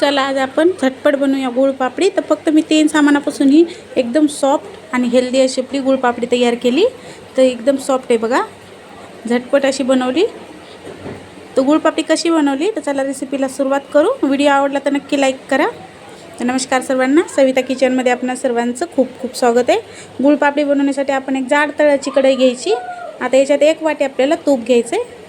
चला आज आपण झटपट बनवूया गुळपापडी तर फक्त मी तीन सामानापासून ही एकदम सॉफ्ट आणि हेल्दी अशी आपली गुळपापडी तयार केली. तर एकदम सॉफ्ट आहे बघा. झटपट अशी बनवली. तर गुळपापडी कशी बनवली? तर चला रेसिपीला सुरुवात करू. व्हिडिओ आवडला तर नक्की लाईक करा. तर नमस्कार सर्वांना. सविता किचनमध्ये आपणा सर्वांचं खूप खूप स्वागत आहे. गुळपापडी बनवण्यासाठी आपण एक जाड तळाची कढई घ्यायची. आता याच्यात एक वाटी आपल्याला तूप घ्यायचं आहे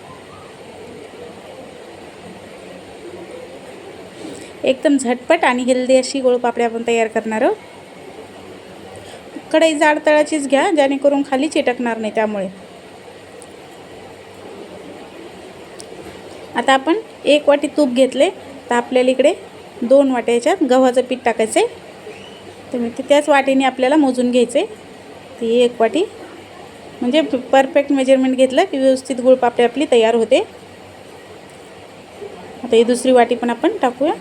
एकदम झटपट आणि हेल्दी अशी गोळपापडी आपण तयार करणार आहोत. कढई जाड तळाचीच घ्या जेणेकरून खाली चिटकणार नाही त्यामुळे. आता आपण एक वाटी तूप घेतले तर आपल्याला इकडे दोन वाट्या याच्यात गव्हाचं पीठ टाकायचं आहे तर मी ते त्याच वाटीने आपल्याला मोजून घ्यायचं आहे ती एक वाटी म्हणजे परफेक्ट मेजरमेंट घेतलं की व्यवस्थित गुळपापडी आपली तयार होते. आता ही दुसरी वाटी पण आपण टाकूया.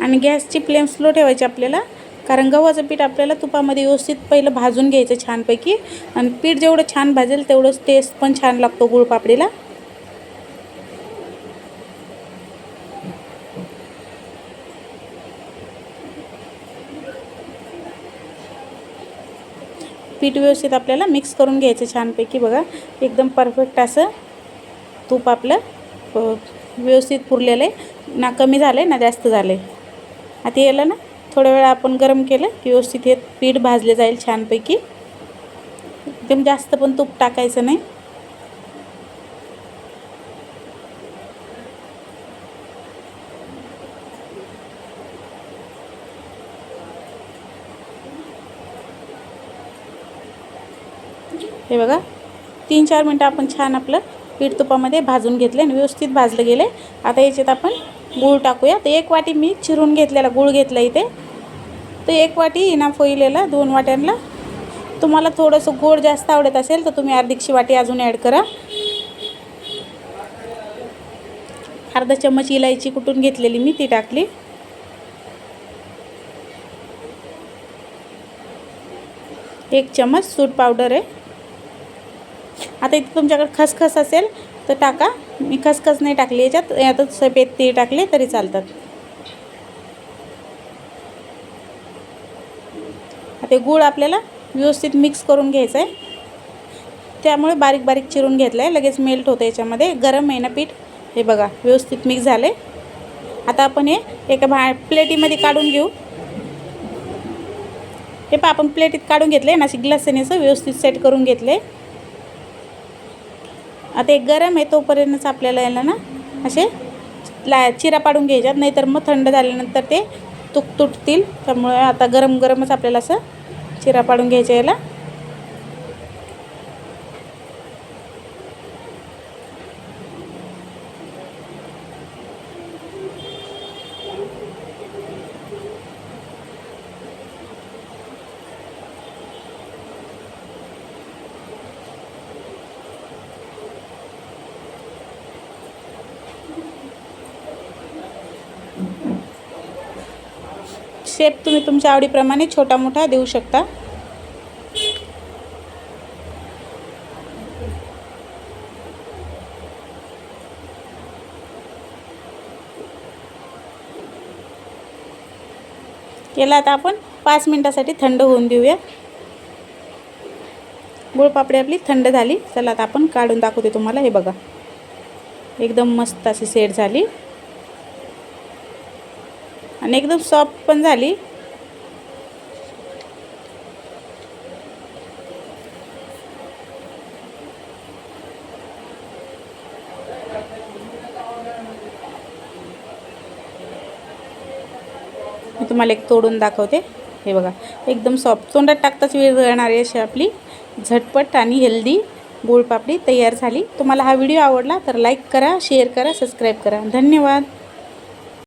आणि गॅसची फ्लेम स्लो ठेवायची आपल्याला. कारण गव्हाचं पीठ आपल्याला तुपामध्ये व्यवस्थित पहिलं भाजून घ्यायचं छानपैकी. आणि पीठ जेवढं छान भाजेल तेवढंच टेस्ट पण छान लागतो गुळपापडीला. पीठ व्यवस्थित आपल्याला मिक्स करून घ्यायचं छानपैकी बघा. एकदम परफेक्ट असं तूप आपलं व्यवस्थित पुरलेलं आहे. ना कमी झालं आहे ना जास्त झालं आहे आता याला ना थोड्या वेळा आपण गरम केलं की व्यवस्थित हे पीठ भाजले जाईल छानपैकी. एकदम जास्त पण तूप टाकायचं नाही. हे बघा तीन चार मिनटं आपण छान आपलं पीठ तुपामध्ये भाजून घेतले आणि व्यवस्थित भाजलं गेले आता याच्यात आपण गूळ टाकूया. तर एक वाटी मी चिरून घेतलेला गूळ घेतला इथे. तर एक वाटी इना होईलेला दोन वाट्यांना. तुम्हाला थोडंसं गोड जास्त आवडत असेल तर तुम्ही अर्धीकशी वाटी अजून ॲड करा. अर्धा चम्मच इलायची कुटून घेतलेली मी ती टाकली. एक चम्मच सूट पावडर आहे. आता इथे तुमच्याकडे खसखस असेल तर टाका. मी खसखस नाही टाकली याच्यात. यातच सफेद तीळ टाकले तरी चालतात. ते गूळ आपल्याला व्यवस्थित मिक्स करून घ्यायचं आहे त्यामुळे बारीक बारीक चिरून घेतलं आहे लगेच मेल्ट होतं याच्यामध्ये. गरम आहे ना पीठ? हे बघा व्यवस्थित मिक्स झालं आहे आता आपण हे एका भा प्लेटीमध्ये काढून घेऊ. हे पा आपण प्लेटीत काढून घेतले ना अशी ग्लासेने असं व्यवस्थित सेट करून घेतले आता एक गरम आहे तोपर्यंतच आपल्याला याला ना असे ला चिरा पाडून घ्यायच्यात नाहीतर मग थंड झाल्यानंतर ते तुक तुटतील. त्यामुळे आता गरम गरमच आपल्याला असं चिरा पाडून घ्यायच्या याला. शेप तुम्ही तुमच्या आवडीप्रमाणे छोटा मोठा देऊ शकता. याला आता आपण पाच मिनटासाठी थंड होऊन देऊया. गुळपापडी आपली थंड झाली. चला आता आपण काढून दाखवते तुम्हाला. हे बघा. एकदम मस्त अशी सेट झाली. आणि एकदम सॉफ्ट पण झाली. मी तुम्हाला एक तोडून दाखवते. हे बघा एकदम सॉफ्ट तोंडात टाकताच वेळ राहणारी अशी आपली. झटपट आणि हेल्दी गुळपापडी तयार झाली. तुम्हाला हा व्हिडिओ आवडला तर लाईक करा शेअर करा सबस्क्राईब करा. धन्यवाद.